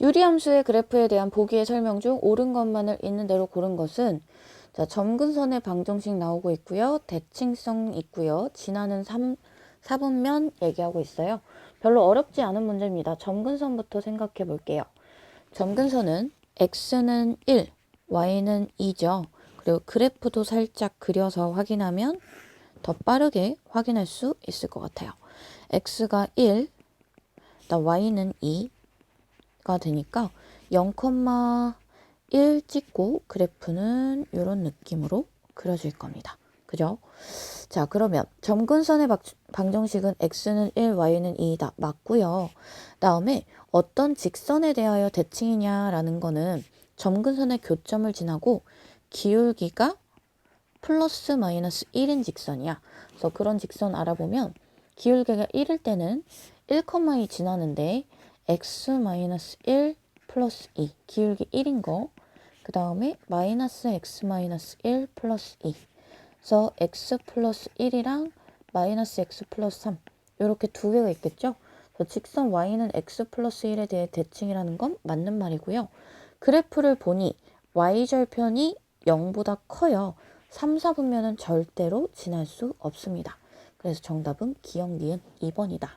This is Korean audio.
유리함수의 그래프에 대한 보기의 설명 중 옳은 것만을 있는 대로 고른 것은 자, 점근선의 방정식 나오고 있고요. 대칭성 있고요. 지나는 3, 4분면 얘기하고 있어요. 별로 어렵지 않은 문제입니다. 점근선부터 생각해 볼게요. 점근선은 x는 1, y는 2죠. 그리고 그래프도 살짝 그려서 확인하면 더 빠르게 확인할 수 있을 것 같아요. x가 1, y는 2 가 되니까 0,1 찍고 그래프는 이런 느낌으로 그려질 겁니다. 그죠? 자, 그러면 점근선의 박- 방정식은 x는 1, y는 2다. 맞고요. 다음에 어떤 직선에 대하여 대칭이냐라는 거는 점근선의 교점을 지나고 기울기가 플러스 마이너스 1인 직선이야. 그래서 그런 직선 알아보면 기울기가 1일 때는 1,2 지나는데 x 마이너스 1 플러스 2 기울기 1인 거. 그 다음에 마이너스 x 마이너스 1 플러스 2. 그래서 x 플러스 1이랑 마이너스 x 플러스 3 이렇게 두 개가 있겠죠. 직선 y는 x 플러스 1에 대해 대칭이라는 건 맞는 말이고요. 그래프를 보니 y절편이 0보다 커요. 3, 4분면은 절대로 지날 수 없습니다. 그래서 정답은 기억 니은 2번이다.